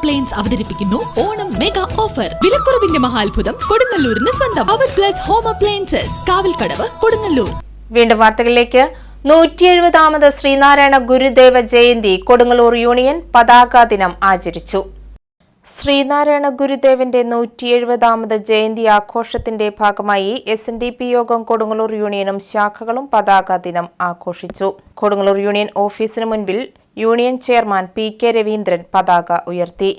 Appliance അവതരിപ്പിക്കുന്നു. Onam mega offer വിലക്കുറവിന്റെ മഹാത്ഭുതം കൊടുങ്ങല്ലൂരിന് സ്വന്തം. അവർ plus home appliances Kavalkadavu Kodungallur. വീണ്ടും വാർത്തകളിലേക്ക്. നൂറ്റി എഴുപതാമത് ശ്രീനാരായണ ഗുരുദേവ ജയന്തി കൊടുങ്ങല്ലൂർ യൂണിയൻ പതാക ദിനം ആചരിച്ചു. ശ്രീനാരായണ ഗുരുദേവന്റെ നൂറ്റി എഴുപതാമത് ജയന്തി ആഘോഷത്തിന്റെ ഭാഗമായി എസ് എൻ ഡി പി യോഗം കൊടുങ്ങല്ലൂർ യൂണിയനും ശാഖകളും പതാക ദിനം ആഘോഷിച്ചു. കൊടുങ്ങല്ലൂർ യൂണിയൻ ഓഫീസിന് മുൻപിൽ union chairman P K Raveendran പതാക ഉയർത്തി.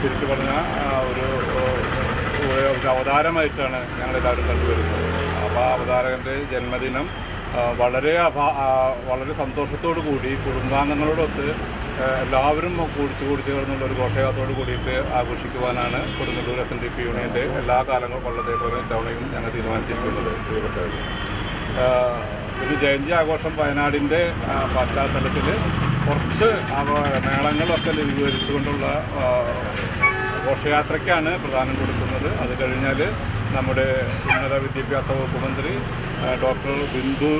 ശരിക്കും പറഞ്ഞാൽ ഒരു അവതാരമായിട്ടാണ് ഞങ്ങളെല്ലാവരും കണ്ടുവരുന്നത്. അപ്പോൾ അവതാരകന്റെ ജന്മദിനം വളരെ വളരെ സന്തോഷത്തോടു കൂടി കുടുംബാംഗങ്ങളോടൊത്ത് എല്ലാവരും കൂടിച്ച് കൂടിച്ച് ചേർന്നുള്ള ഒരു ഘോഷയാത്രയോട് കൂടിയിട്ട് ആഘോഷിക്കുവാനാണ് Kodungallur S N D P യൂണിയന്റെ എല്ലാ കാലങ്ങളും ഉള്ളതേപോലെ ഇത്തവണയും ഞങ്ങൾ തീരുമാനിച്ചിരിക്കുന്നത്. പ്രിയപ്പെട്ടവർ ഒരു ജയന്തി ആഘോഷം വയനാടിന്റെ പശ്ചാത്തലത്തിൽ കുറച്ച് മേളങ്ങളൊക്കെ ലഘൂകരിച്ചുകൊണ്ടുള്ള ഘോഷയാത്രയ്ക്കാണ് പ്രധാനം കൊടുക്കുന്നത്. അത് കഴിഞ്ഞാൽ നമ്മുടെ ഉന്നത വിദ്യാഭ്യാസ വകുപ്പ് മന്ത്രി ഡോക്ടർ ബിന്ദു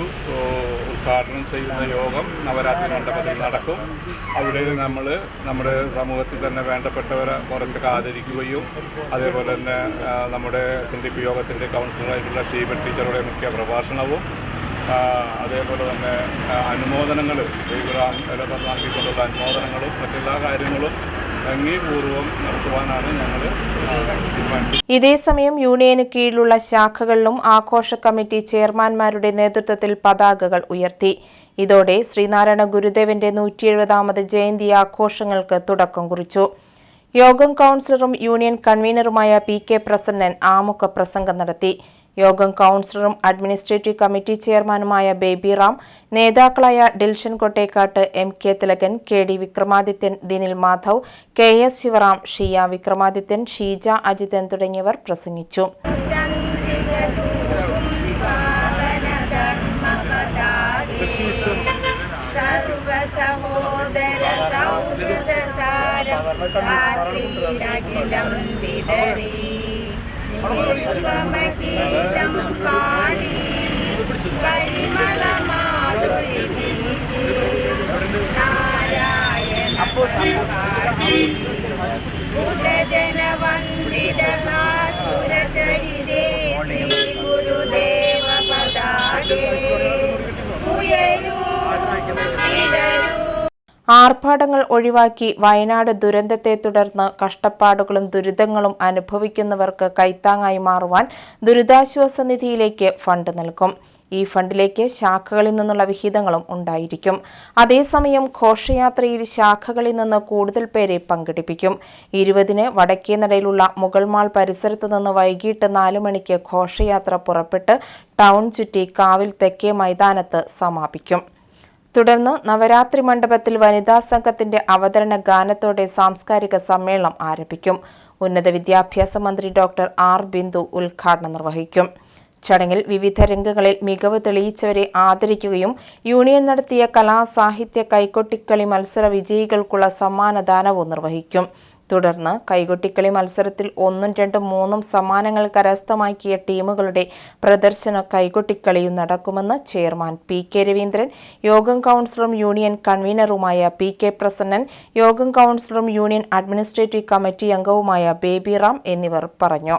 ഉദ്ഘാടനം ചെയ്യുന്ന യോഗം നവരാത്രി മണ്ഡപത്തിൽ നടക്കും. അവിടെ നമ്മൾ നമ്മുടെ സമൂഹത്തിൽ തന്നെ വേണ്ടപ്പെട്ടവരെ കുറച്ചൊക്കെ ആദരിക്കുകയും അതേപോലെ തന്നെ നമ്മുടെ എസ് എൻ ഡി പി യോഗത്തിന്റെ കൗൺസിലറായിട്ടുള്ള ഷീബൻ ടീച്ചറുടെ മുഖ്യ പ്രഭാഷണവും അതേപോലെ തന്നെ അനുമോദനങ്ങൾ ദൈവറാം നൽകിക്കൊണ്ടുള്ള അനുമോദനങ്ങളും മറ്റെല്ലാ കാര്യങ്ങളും ഇതേസമയം യൂണിയന് കീഴിലുള്ള ശാഖകളിലും ആഘോഷ കമ്മിറ്റി ചെയർമാൻമാരുടെ നേതൃത്വത്തിൽ പതാകകൾ ഉയർത്തി. ഇതോടെ ശ്രീനാരായണ ഗുരുദേവന്റെ നൂറ്റി എഴുപതാമത് ജയന്തി ആഘോഷങ്ങൾക്ക് തുടക്കം കുറിച്ചു. യോഗം കൗൺസിലറും യൂണിയൻ കൺവീനറുമായ പി കെ പ്രസന്നൻ ആമുഖ പ്രസംഗം നടത്തി. യോഗം കൗൺസിലറും അഡ്മിനിസ്ട്രേറ്റീവ് കമ്മിറ്റി ചെയർമാനുമായ ബേബി റാം നേതാക്കളായ Dilshan Kottekkat M K Thilakan K D Vikramadithyan Dinil Madhav K S Sivaram Shiya Vikramadithyan Sheeja Ajithan തുടങ്ങിയവർ പ്രസംഗിച്ചു. വിതറി. பாடி பரிமளமா ആർഭാടങ്ങൾ ഒഴിവാക്കി വയനാട് ദുരന്തത്തെ തുടർന്ന് കഷ്ടപ്പാടുകളും ദുരിതങ്ങളും അനുഭവിക്കുന്നവർക്ക് കൈത്താങ്ങായി മാറുവാൻ ദുരിതാശ്വാസ നിധിയിലേക്ക് ഫണ്ട് നൽകും. ഈ ഫണ്ടിലേക്ക് ശാഖകളിൽ നിന്നുള്ള വിഹിതങ്ങളും ഉണ്ടായിരിക്കും. അതേസമയം ഘോഷയാത്രയിൽ ശാഖകളിൽ നിന്ന് കൂടുതൽ പേരെ പങ്കെടുപ്പിക്കും. ഇരുപതിന് വടക്കേനടയിലുള്ള മുഗൾമാൾ പരിസരത്തു നിന്ന് വൈകിട്ട് നാലു മണിക്ക് ഘോഷയാത്ര പുറപ്പെട്ട് ടൗൺ ചുറ്റി കാവിൽ തെക്കേ മൈതാനത്ത് സമാപിക്കും. തുടർന്ന് നവരാത്രി മണ്ഡപത്തിൽ വനിതാ സംഘത്തിന്റെ അവതരണ ഗാനത്തോടെ സാംസ്കാരിക സമ്മേളനം ആരംഭിക്കും. ഉന്നത വിദ്യാഭ്യാസ മന്ത്രി ഡോക്ടർ ആർ ബിന്ദു ഉദ്ഘാടനം നിർവഹിക്കും. ചടങ്ങിൽ വിവിധ രംഗങ്ങളിൽ മികവ് തെളിയിച്ചവരെ ആദരിക്കുകയും യൂണിയൻ നടത്തിയ കലാസാഹിത്യ കൈക്കൊട്ടിക്കളി കൈകൊട്ടിക്കളി മത്സര വിജയികൾക്കുള്ള സമ്മാനദാനവും നിർവഹിക്കും. തുടർന്ന് കൈകൊട്ടിക്കളി മത്സരത്തിൽ ഒന്നും രണ്ടും മൂന്നും സമ്മാനങ്ങൾ കരസ്ഥമാക്കിയ ടീമുകളുടെ പ്രദർശന കൈകൊട്ടിക്കളിയും നടക്കുമെന്ന് ചെയർമാൻ പി കെ രവീന്ദ്രൻ യോഗം കൗൺസിലറും യൂണിയൻ കൺവീനറുമായ പി കെ പ്രസന്നൻ യോഗം കൗൺസിലറും യൂണിയൻ അഡ്മിനിസ്ട്രേറ്റീവ് കമ്മിറ്റി അംഗവുമായ ബേബി റാം എന്നിവർ പറഞ്ഞു.